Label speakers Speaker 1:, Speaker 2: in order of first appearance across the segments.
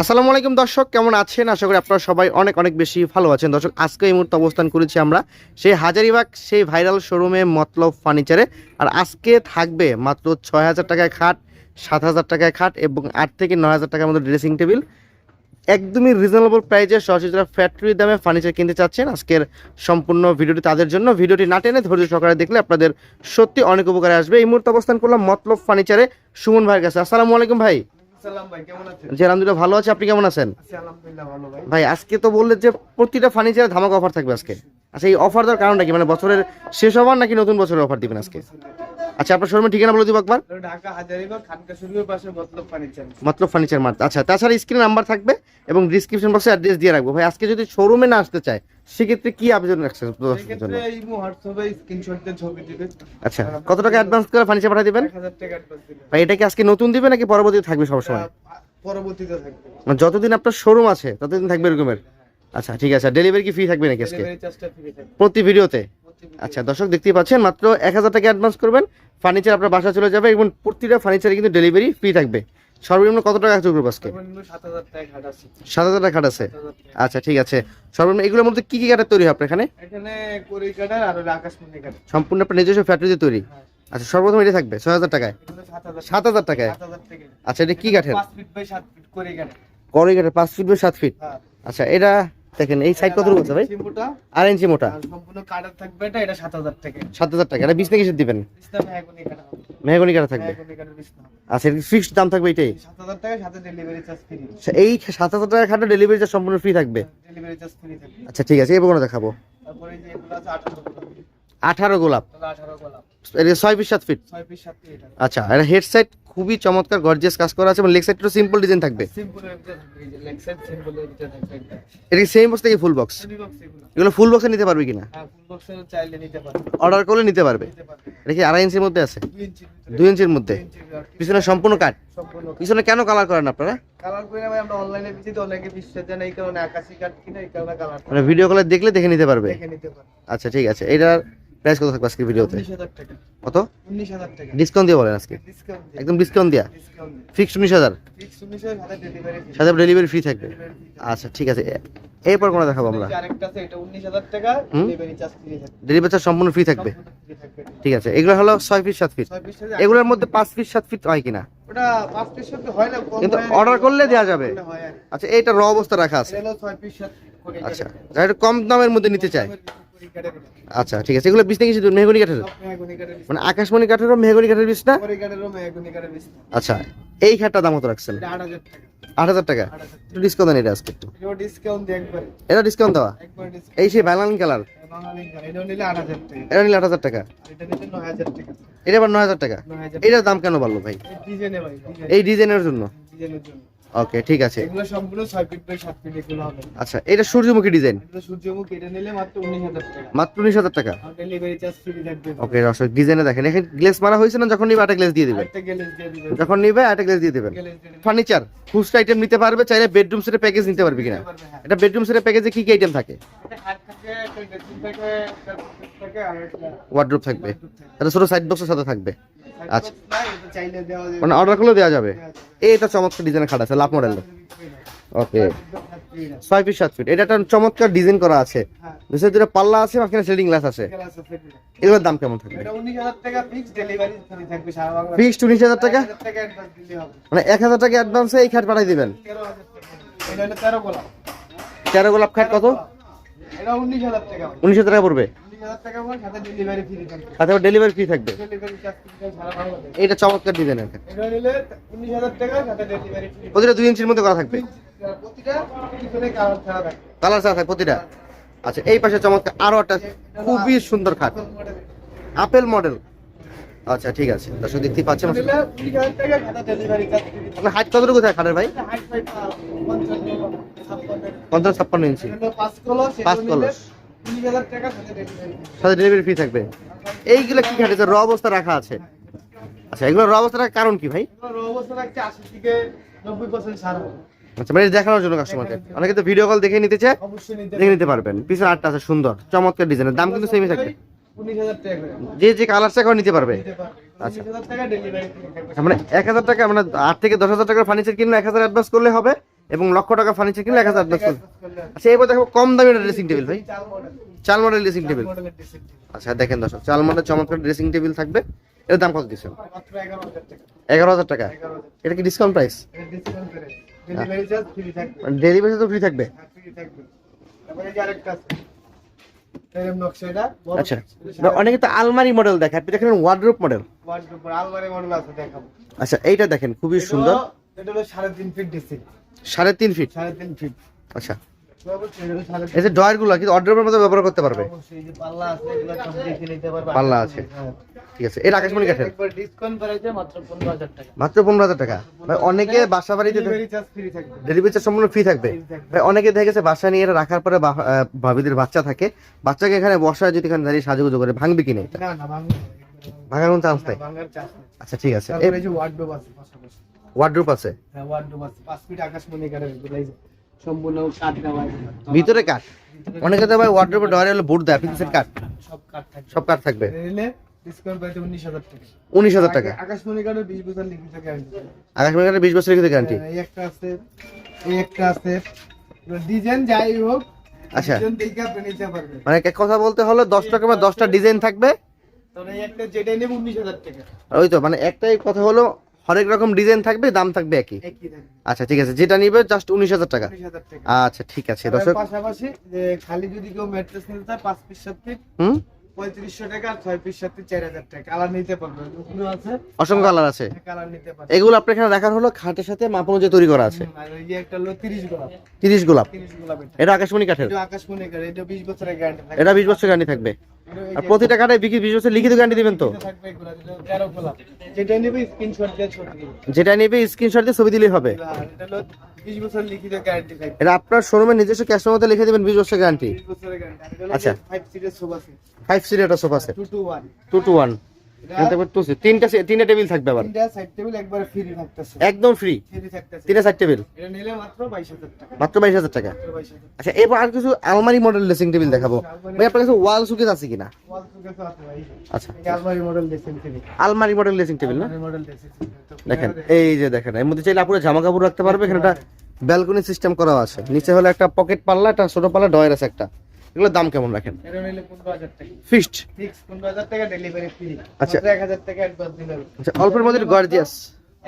Speaker 1: আসসালামু আলাইকুম দর্শক, কেমন আছেন? আশা করি আপনারা সবাই অনেক অনেক বেশি ভালো আছেন। দর্শক, আজকে এই মুহূর্তে অবস্থান করেছি আমরা সেই হাজারিবাগ, সেই ভাইরাল শোরুমে মতলব ফার্নিচারে। আর আজকে থাকবে মাত্র ছয় হাজার টাকায় খাট, সাত হাজার টাকায় খাট এবং আট থেকে নয় হাজার টাকার মতো ড্রেসিং টেবিল। একদমই রিজনেবল প্রাইজে সরাসরি যারা ফ্যাক্টরি দামে ফার্নিচার কিনতে চাচ্ছেন, আজকের সম্পূর্ণ ভিডিওটি তাদের জন্য। ভিডিওটি না টেনে ধৈর্য সহকারে দেখলে আপনাদের সত্যি অনেক উপকারে আসবে। এই মুহূর্তে অবস্থান করলাম মতলব ফার্নিচারে সুমন ভাইয়ের কাছে। আসসালামু আলাইকুম ভাই। জি আলহামদুলিল্লাহ ভালো আছে। আপনি কেমন আছেন?
Speaker 2: ভাই।
Speaker 1: আজকে তো বললেন যে প্রতিটা ফার্নিচারে ধামাক অফার থাকবে আজকে। আচ্ছা এই অফার দেওয়ার কারণটা কি? মানে বছরের শেষ নাকি নতুন বছরের অফার দিবেন আজকে? আচ্ছা আপনার শোরুমের ঠিকানা বলে দিব একবার।
Speaker 2: হলো ঢাকা হাজারিবাগ খানকা শরীফের পাশে Matlab furniture
Speaker 1: Matlab furniture mart. আচ্ছা তাছাড়া স্ক্রিনে নাম্বার থাকবে? এবং ডিসক্রিপশন বক্সে অ্যাড্রেস দিয়ে রাখব। ভাই আজকে যদি শোরুমে না আসতে চায় সেক্ষেত্রে কি আবেদন রাখছেন? আচ্ছা কত টাকা অ্যাডভান্স করে ফার্নিচার পাঠিয়ে দিবেন? ভাই এটা কি আজকে নতুন দিবে নাকি পরবর্তীতে থাকবে সবসময়
Speaker 2: পরবর্তীতে থাকবে।
Speaker 1: মানে যতদিন আপনার শোরুম আছে ততদিন থাকবে এরকমের? আচ্ছা ঠিক আছে ডেলিভারি কি ফ্রি থাকবে নাকি আজকে? প্রতি ভিডিওতে আচ্ছা দর্শক দেখতেই পাচ্ছেন মাত্র এক হাজার টাকা অ্যাডভান্স করবেন। ফার্নিচার আপনার বাসা চলে যাবে এবং প্রতিটা ফার্নিচারে কিন্তু ডেলিভারি ফ্রি থাকবে। সর্বনিম্ন কত টাকা খরচ করব আজকে
Speaker 2: সাত হাজার টাকা আছে।
Speaker 1: খাট আছে। আচ্ছা ঠিক আছে। সর্বনিম্ন এগুলোর মধ্যে কি কি কাঠের তৈরি হয় আপনার এখানে? সম্পূর্ণ আপনার নিজস্ব ফ্যাক্টরিতে তৈরি?
Speaker 2: হ্যাঁ।
Speaker 1: আচ্ছা সর্বপ্রথম এটা থাকবে ছয় হাজার টাকায়?
Speaker 2: সাত হাজার
Speaker 1: টাকায়? আচ্ছা এটা কি কাঠের করই কাঠের পাঁচ ফিট বাই সাত ফিট
Speaker 2: হ্যাঁ।
Speaker 1: আচ্ছা এটা দেখেন এই সাইড কত রয়েছে ভাই? আর ইঞ্চি মোটা।
Speaker 2: সম্পূর্ণ কাটার থাকবে এটা এটা সাত হাজার টাকা
Speaker 1: সাত হাজার টাকা এটা বিছনা কিসের দিবেন।
Speaker 2: কাটা
Speaker 1: মেহগনি কাঠা থাকবে আচ্ছা ফিক্সড দাম থাকবে এটাই? আচ্ছা, এই সাত হাজার টাকা খাটে ডেলিভারি চার্জ সম্পূর্ণ ফ্রি থাকবে?
Speaker 2: ফ্রি থাকবে।
Speaker 1: আচ্ছা ঠিক আছে এবার কোনো দেখাবো।
Speaker 2: আঠারো
Speaker 1: গোলাপ। এটা ছয় পিস সাত ফিট?
Speaker 2: এটা।
Speaker 1: আচ্ছা এটা হেড সাইড খুবই চমৎকার গর্জিয়াস কাজ করা আছে এবং লেগ সাইডটা সিম্পল ডিজাইন থাকবে।
Speaker 2: এটা
Speaker 1: এটা সেম বক্স থেকে ফুল বক্স
Speaker 2: এগুলো
Speaker 1: ফুল বক্সে নিতে পারবে কিনা?
Speaker 2: হ্যাঁ ফুল বক্সের চাইলে নিতে পারবে।
Speaker 1: অর্ডার করলে নিতে পারবে। এটা কি আড়াই ইঞ্চির মধ্যে আছে?
Speaker 2: দুই ইঞ্চির
Speaker 1: মধ্যে।
Speaker 2: কি
Speaker 1: পিছনে সম্পূর্ণ কাট
Speaker 2: সম্পূর্ণ
Speaker 1: পিছনে কেন কালার করেন আপনারা?
Speaker 2: কালার করে ভাই আমরা অনলাইনে ভিজিট অনেকে বিশ্বাস জানে এই কারণে আকাশি কাঠ কিনে এই কারণে কালার
Speaker 1: মানে ভিডিও কলে দেখলে দেখে নিতে পারবে।
Speaker 2: দেখে নিতে পারবে।
Speaker 1: আচ্ছা ঠিক আছে। এটার প্রাইস কত থাকবে আজকে ভিডিওতে? কত? ডিসকাউন্ট দিয়ে বলেন আজকে। একদম ডিসকাউন্ট দিয়া?
Speaker 2: দিয়ে।
Speaker 1: ফিক্সড উনিশ হাজার?
Speaker 2: ফিক্স উনিশ হাজার সাথে ডেলিভারি
Speaker 1: ফ্রি থাকবে। আচ্ছা ঠিক আছে। এরপর কোনো দেখাবো আমরা।
Speaker 2: এটা? ডেলিভারি চার্জ
Speaker 1: সম্পূর্ণ ফ্রি থাকবে। ঠিক আছে। এগুলো হলো ছয় ফিট সাত ফিট এগুলোর মধ্যে পাঁচ ফিট সাত ফিট হয় কিনা? কিন্তু order করলে
Speaker 2: order
Speaker 1: যাবে।
Speaker 2: কি।
Speaker 1: আচ্ছা এইটা র অবস্থা রাখা আছে।
Speaker 2: এটা
Speaker 1: আচ্ছা। একটু কম দামের মধ্যে নিতে
Speaker 2: দিলাম।
Speaker 1: আচ্ছা ঠিক আছে। এগুলো কিছু মেহগনি কাঠের
Speaker 2: মেহগনি কাঠের
Speaker 1: মানে আকাশমণি কাঠেরও মেহগনি কাঠের
Speaker 2: মেহগনি কাঠের বিছনা।
Speaker 1: আচ্ছা এই খাটটা দাম কত রাখছেন?
Speaker 2: আট হাজার টাকা।
Speaker 1: একটু ডিসকাউন্ট দেন এটা আজকে একটু। এটা ডিসকাউন্ট দেওয়া? এই সেই ব্যানালিন কালার?
Speaker 2: টাকা।
Speaker 1: এটা নিলে আট হাজার টাকা?
Speaker 2: এটা।
Speaker 1: আবার নয় হাজার টাকা? এটার দাম কেন বাড়লো ভাই?
Speaker 2: এই
Speaker 1: ডিজাইনের জন্য। ওকে ঠিক আছে।
Speaker 2: এগুলো সম্পূর্ণ ছয় ফিট বাই সাত ফিট এগুলো হবে।
Speaker 1: আচ্ছা এটা সূর্যমুখী ডিজাইন
Speaker 2: এগুলো সূর্যমুখী, এটা নিলে মাত্র উনিশ হাজার টাকা।
Speaker 1: মাত্র উনিশ হাজার টাকা?
Speaker 2: ডেলিভারি চার্জ ফ্রি থাকবে
Speaker 1: ওকে দর্শক ডিজাইনে দেখেন এখানে গ্লেস মারা হয়েছে না যখন নিবে একটা গ্লেস দিয়ে দিবেন
Speaker 2: আরেকটা গ্যালেজ দিয়ে দিবেন
Speaker 1: যখন নিবে একটা গ্লেস দিয়ে দিবেন। ফার্নিচার খুচরা আইটেম নিতে পারবে চাইলে বেডরুম সেটের প্যাকেজ নিতে পারবে কিনা?
Speaker 2: হ্যাঁ।
Speaker 1: এটা বেডরুম সেটের প্যাকেজে কি কি আইটেম থাকে?
Speaker 2: এটা
Speaker 1: ওয়ার্ড্রোপ থাকবে। এটা ছোট সাইড বক্সের সাথে থাকবে। আচ্ছা।
Speaker 2: এটা।
Speaker 1: মানে অর্ডার করলেও দেওয়া যাবে
Speaker 2: যাবে।
Speaker 1: চমৎকার ডিজাইনের খাট আছে লাভ মডেলের ওকে ছয় ফিট সাত ফিট এটা একটা চমৎকার ডিজাইন করা আছে দুশো দুটো পাল্লা আছে মাঝখানে শেডিং গ্লাস আছে। এগুলোর দাম কেমন থাকবে
Speaker 2: এটা 19,000 টাকা fixed, delivery free থাকবে সারা বাংলাদেশে।
Speaker 1: ফিক্সড উনিশ হাজার টাকা
Speaker 2: 1000 টাকা advance দিলে হবে।
Speaker 1: মানে এক হাজার টাকা অ্যাডভান্সে এই খাট পাঠাই দিবেন
Speaker 2: 13,000 টাকা। এটা হলো 13 গোলাপ।
Speaker 1: তেরো গোলাপ খাট কত
Speaker 2: এটা 19,000 টাকা।
Speaker 1: উনিশ হাজার টাকা পড়বে
Speaker 2: 19,000 টাকা করে সাথে
Speaker 1: ডেলিভারি ফ্রি থাকবে। চমৎকার
Speaker 2: এটা নিলে 19,000 টাকা সাথে delivery free।
Speaker 1: প্রতিটা দুই ইঞ্চির মধ্যে করা থাকবে?
Speaker 2: কালার।
Speaker 1: থাকে প্রতিটা আচ্ছা এই পাশে চমৎকার আরও একটা খুবই সুন্দর খাট। আপেল মডেল আচ্ছা ঠিক আছে। দর্শক দেখতেই পাচ্ছেন।
Speaker 2: নিলে 19,000 টাকা সাথে delivery charge free থাকবে।
Speaker 1: আপনার হাইট কতটুকু থাকে খাটের ভাই?
Speaker 2: এটা height height, আহ, 55, 56
Speaker 1: পঞ্চাশ ছাপ্পান্ন ইঞ্চি।
Speaker 2: পাঁচ কলস, এটা
Speaker 1: পাঁচ
Speaker 2: নিলে
Speaker 1: কলস।
Speaker 2: 19,000 টাকা সাথে
Speaker 1: ডেলিভারি ফ্রি থাকবে। এইগুলো কি খাটে র অবস্থা রাখা আছে। আচ্ছা এগুলো র অবস্থা রাখার কারণ কি ভাই?
Speaker 2: এগুলো অবস্থা রাখছে 80 থেকে 90% সার
Speaker 1: আচ্ছা মানে দেখানোর জন্য কাস্টমারকে অনেকে তো ভিডিও কল দেখে নিতে চায় দেখে নিতে পারবেন। পিছনে আটটা আছে সুন্দর চমৎকার ডিজাইনের দাম কিন্তু সেমই থাকবে।
Speaker 2: 19,000 টাকা করে।
Speaker 1: যে যে কালার চাই নিতে পারবে। আচ্ছা।
Speaker 2: 19,000 টাকা delivery free থাকবে।
Speaker 1: মানে এক হাজার টাকা মানে আট থেকে দশ হাজার টাকার ফার্নিচার কিনলে এক হাজার অ্যাডভান্স করলে হবে। এবং লক্ষ টাকা ফার্নিচার কিনলে এক হাজার দশ করবে। আচ্ছা এবার দেখো কম দামি একটা ড্রেসিং টেবিল ভাই।
Speaker 2: চাল মডেল
Speaker 1: ড্রেসিং টেবিল আচ্ছা দেখেন দর্শক চাল মডেল চমৎকার ড্রেসিং টেবিল থাকবে। এর দাম কত দিচ্ছেন?
Speaker 2: এগারো হাজার টাকা।
Speaker 1: এটা কি ডিসকাউন্ট প্রাইস
Speaker 2: ডেলিভারি
Speaker 1: তো ফ্রি থাকবে?
Speaker 2: হ্যাঁ
Speaker 1: আচ্ছা। অনেকে তো আলমারি মডেল দেখে আপনি দেখেন ওয়ার্ড্রোপ মডেল আচ্ছা এইটা দেখেন খুবই সুন্দর।
Speaker 2: এটা হলো- সাড়ে তিন ফিট ডিসি
Speaker 1: সাড়ে তিন ফিট
Speaker 2: সাড়ে তিন ফিট
Speaker 1: আচ্ছা। এই যে গুলো কিন্তু অর্ডারের মধ্যে ব্যবহার করতে পারবে?
Speaker 2: পাল্লা আছে। হ্যাঁ।
Speaker 1: ঠিক আছে। আকাশমণি কাঠের
Speaker 2: মাত্র পনেরো হাজার টাকা।
Speaker 1: ভাই অনেকে বাসা বাড়িতে
Speaker 2: ডেলিভারি চার্জ
Speaker 1: সম্পূর্ণ ফ্রি থাকবে। ভাই অনেকে দেখে গেছে বাসা নিয়ে রাখার পরে ভাবিদের বাচ্চা থাকে। বাচ্চাকে এখানে বসায় যদি এখানে দাঁড়িয়ে সাজুগুজু করে ভাঙবে কিনে
Speaker 2: না
Speaker 1: ভাঙার কোনো চান্স নাই। আচ্ছা ঠিক আছে।
Speaker 2: এই যে ওয়ার্ডরোব আছে পাশাপাশি
Speaker 1: ওয়ার্ড্রোপ আছে?
Speaker 2: হ্যাঁ আছে। পাঁচ ফিট আকাশমণি কাঠের সম্পূর্ণ কাঠ দেওয়া
Speaker 1: ভিতরে কাঠ? অনেকে তো ভাই ওয়ার্ড্রোপে ডয়ারে হলো বোর্ড দেয় আপনি কাঠ।
Speaker 2: সব কাঠ থাকবে।
Speaker 1: সব কাঠ থাকবে?
Speaker 2: নিলে ডিসকাউন্ট পাইতে উনিশ হাজার টাকা।
Speaker 1: উনিশ হাজার টাকা?
Speaker 2: আকাশমণি কাঠের বিশ বছর লিখিত গ্যারান্টি
Speaker 1: আকাশমণি কাঠের বিশ বছরের কিন্তু গ্যারান্টি
Speaker 2: এই একটা আছে এই একটা আছে। ডিজাইন যাই হোক
Speaker 1: আচ্ছা। মানে এক কথা বলতে হলো টাকা বা দশটা ডিজাইন থাকবে।
Speaker 2: তবে একটা নেব টাকা।
Speaker 1: ওই তো মানে একটাই কথা হলো হরেক রকম ডিজাইন থাকবে দাম থাকবে একই? আচ্ছা ঠিক আছে যেটা নিবে জাস্ট উনিশ হাজার টাকা। আচ্ছা ঠিক আছে দর্শক।
Speaker 2: পাশাপাশি খালি যদি কেউ ম্যাট্রেস নিতে চায় পাঁচ পিস সাত পিস
Speaker 1: হুম? অসংখ্য কালার আছে।
Speaker 2: পারবে।
Speaker 1: এগুলো আপনার এখানে হলো খাটের সাথে মাপ অনুযায়ী তৈরি করা আছে।
Speaker 2: তিরিশ গোলাপ। এটা
Speaker 1: আকাশমণি কাঠের?
Speaker 2: এটা এটা বিশ বছরের গ্যারান্টি থাকবে।
Speaker 1: আর প্রতিটা কাঠে বিক্রি বিশেষ লিখিত গ্যারান্টি দিবেন তো?
Speaker 2: যেটা নেবে স্ক্রিনশট দিয়ে ছবি
Speaker 1: যেটা নেবে স্ক্রিনশট দিয়ে ছবি দিলেই হবে।
Speaker 2: এটা
Speaker 1: আপনার শোরুমে নিজস্ব ক্যাশের মধ্যে লিখে দিবেন বিশ বছর গ্যারান্টি আচ্ছা।
Speaker 2: ফাইভ সিটের সোফা সেট
Speaker 1: ফাইভ সিটের একটা sofa set
Speaker 2: two two one
Speaker 1: two two one
Speaker 2: এটা
Speaker 1: টু তিনটা তিনটা টেবিল থাকবে আবার।
Speaker 2: তিনটা সাইড টেবিল একবারে ফ্রি থাকতেছে।
Speaker 1: একদম ফ্রি
Speaker 2: ফ্রি থাকতেছে।
Speaker 1: তিনটা সাইড টেবিল
Speaker 2: এটা নিলে মাত্র বাইশ হাজার টাকা।
Speaker 1: মাত্র বাইশ হাজার টাকা।
Speaker 2: মাত্র বাইশ হাজার
Speaker 1: আচ্ছা এবার আর কিছু আলমারি মডেল ড্রেসিং টেবিল দেখাবো। ভাই আপনার কাছে ওয়াল সুকেস আছে কিনা?
Speaker 2: ওয়াল সুকেস আছে ভাই।
Speaker 1: আচ্ছা।
Speaker 2: আলমারি মডেল ড্রেসিং টেবিল
Speaker 1: আলমারি মডেল ড্রেসিং টেবিল না?
Speaker 2: মডেল ড্রেসিং
Speaker 1: দেখেন এই যে দেখেন এর মধ্যে চাইলে আপুরে জামা কাপড় রাখতে পারবে এখানে একটা ব্যালকনি সিস্টেম করা আছে। নিচে হলো একটা পকেট পাল্লা একটা ছোট পাল্লা ডয়ার আছে একটা। এগুলোর দাম কেমন রাখেন? ফিক্সড
Speaker 2: টাকা। ডেলিভারি ফ্রি
Speaker 1: আচ্ছা।
Speaker 2: টাকা অ্যাডভান্স হবে।
Speaker 1: আচ্ছা অল্পের মধ্যে গর্জিয়াস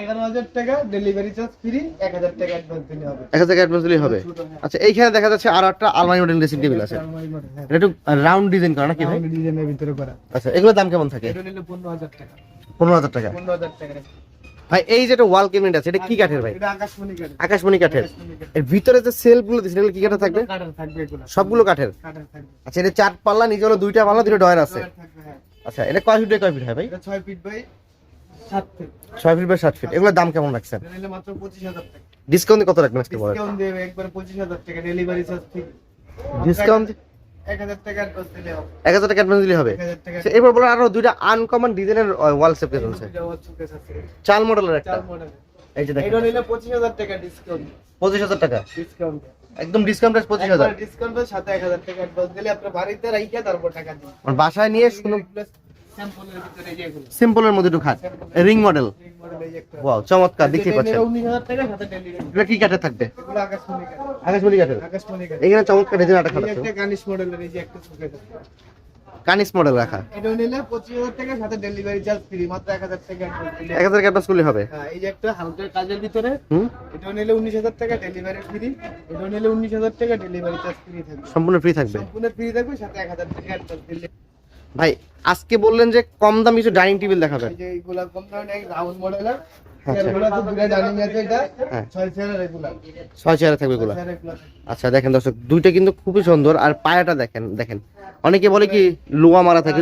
Speaker 2: এগারো হাজার টাকা ডেলিভারি চার্জ ফ্রি এক হাজার টাকা অ্যাডভান্স দিলে হবে।
Speaker 1: এক হাজার অ্যাডভান্স দিলেই হবে। আচ্ছা এইখানে দেখা যাচ্ছে আরও একটা আলমারি মডেল ড্রেসিং টেবিল আছে।
Speaker 2: হ্যাঁ।
Speaker 1: এটা একটু রাউন্ড ডিজাইন করা নাকি ভাই?
Speaker 2: ডিজাইনের ভিতরে করা।
Speaker 1: আচ্ছা এগুলোর দাম কেমন থাকে?
Speaker 2: এটা নিলে পনেরো হাজার টাকা।
Speaker 1: পনেরো হাজার টাকা।
Speaker 2: পনেরো হাজার টাকা।
Speaker 1: ভাই এই যে একটা ওয়াল ক্যাবিনেট আছে এটা কি কাঠের ভাই?
Speaker 2: আকাশমণি
Speaker 1: কাঠের। এর ভিতরে যে সেলফগুলো দিচ্ছেন এগুলো কি কাঠের থাকবে? সবগুলো কাঠের। আচ্ছা এটা চার পাল্লা নিচে হলো দুইটা পাল্লা দুটো ডয়ার আছে।
Speaker 2: হ্যাঁ।
Speaker 1: আচ্ছা এটা কয় ফিট বাই কয় ফিট হয় ভাই?
Speaker 2: ছয় ফিট
Speaker 1: ছয় ফিট বাই সাত ফিট এগুলোর দাম কেমন রাখছেন? ডিসকাউন্ট কত রাখবেন আজকে
Speaker 2: ডিসকাউন্ট দেবে একবার পঁচিশ হাজার টাকা ডেলিভারি চার্জ
Speaker 1: ডিসকাউন্ট
Speaker 2: এক হাজার টাকা অ্যাডভান্স দিলে হবে।
Speaker 1: এক হাজার টাকা অ্যাডভান্স দিলে হবে।
Speaker 2: এক হাজার টাকা
Speaker 1: এরপর বলেন আরও দুইটা আনকমন ডিজাইনের ওয়াল সেপে চলছে
Speaker 2: যাওয়ার চোখে আছে।
Speaker 1: চাল মডেলের একটা। এই যে দেখেন।
Speaker 2: এটা নিলে পঁচিশ হাজার টাকা ডিসকাউন্ট
Speaker 1: পঁচিশ হাজার টাকা।
Speaker 2: ডিসকাউন্ট
Speaker 1: একদম ডিসকাউন্ট প্রাইস
Speaker 2: ডিসকাউন্টের সাথে এক হাজার টাকা অ্যাডভান্স দিলে আপনার বাড়িতে রাইখে তারপর টাকা দিন।
Speaker 1: বাসায় নিয়ে শুনুন। সিম্পলের মধ্যে খাট। রিং মডেল ওয়াও চমৎকার দেখতে পাচ্ছেন। এটা কি কাঠের থাকবে?
Speaker 2: আকাশমণি কাঠ
Speaker 1: কাঠের। এখানে চমৎকার ডিজাইন একটা খাট
Speaker 2: একটা কানিশ মডেলের এই যে একটা
Speaker 1: কানিস মডেল রাখা।
Speaker 2: এটা নিলে পঁচিশ হাজার টাকা সাথে ডেলিভারি চার্জ ফ্রি মাত্র টাকা
Speaker 1: হবে।
Speaker 2: হ্যাঁ, এই যে একটা হালকা কাজের ভিতরে। এটা নিলে টাকা ডেলিভারি ফ্রি এটা নিলে টাকা ডেলিভারি চার্জ ফ্রি থাকবে।
Speaker 1: সম্পূর্ণ ফ্রি থাকবে।
Speaker 2: সম্পূর্ণ ফ্রি থাকবে সাথে এক হাজার টাকা অ্যাডভান্স দিলে।
Speaker 1: ভাই আজকে বললেন যে কম দাম কিছু ডাইনিং টেবিল দেখাবেন। আচ্ছা। হ্যাঁ।
Speaker 2: ছয়
Speaker 1: চেয়ারে থাকবে এগুলো? আচ্ছা দেখেন দর্শক দুইটা কিন্তু খুবই সুন্দর আর পায়াটা দেখেন দেখেন। অনেকে বলে কি লোয়া মারা থাকে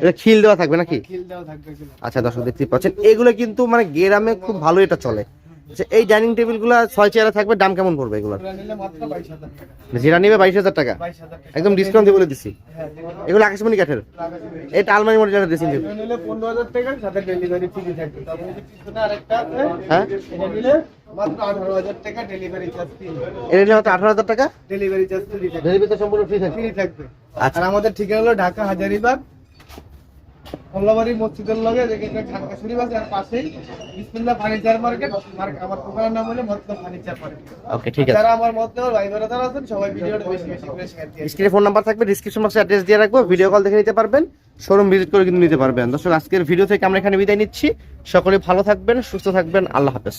Speaker 1: এটা খিল দেওয়া থাকবে নাকি?
Speaker 2: এগুলো।
Speaker 1: আচ্ছা দর্শক দেখতে পাচ্ছেন এগুলো কিন্তু মানে গ্রামে খুব ভালো এটা চলে। আচ্ছা এই ডাইনিং টেবিলগুলা ছয় চেয়ারে থাকবে দাম কেমন পড়বে এগুলো যেটা নিবে বাইশ হাজার টাকা। একদম ডিসকাউন্ট দিয়ে বলে দিছি। এগুলো আকাশমণি কাঠের। এটা আলমারি মডেলের ড্রেসিং টেবিল
Speaker 2: এটা নিলে পনেরো হাজার টাকা। সাথে ডেলিভারি ফ্রি থাকবে। তারপরে যে পিছনে আরেকটা আছে
Speaker 1: হ্যাঁ
Speaker 2: আঠারো হাজার টাকা ডেলিভারি চার্জ
Speaker 1: সম্পূর্ণ ফ্রি থাকবে।
Speaker 2: থাকবে
Speaker 1: আচ্ছা।
Speaker 2: আর আমাদের ঠিকানা হলো ঢাকা হাজারিবাগ মোল্লাবাড়ি মসজিদের লগে যেখানে খানকা শরীফ আছে আর পাশেই বিসমিল্লাহ ফার্নিচার মার্কেট মার্ক- আমার দোকানের নাম হলো মতলব ফার্নিচার মার্কেট
Speaker 1: ওকে ঠিক আছে।
Speaker 2: যারা আমার মতলব ভাই আছেন সবাই ভিডিওটা বেশি বেশি করে শেয়ার দিয়ে
Speaker 1: স্ক্রিনে ফোন নাম্বার থাকবে ডেসক্রিপশন বক্সে অ্যাড্রেস দিয়ে রাখব ভিডিও কল দেখে নিতে পারবেন শোরুম ভিজিট করে কিন্তু নিতে পারবেন। দর্শক আজকের ভিডিও থেকে আমরা এখানে বিদায় নিচ্ছি। সকলে ভালো থাকবেন সুস্থ থাকবেন আল্লাহ হাফেজ।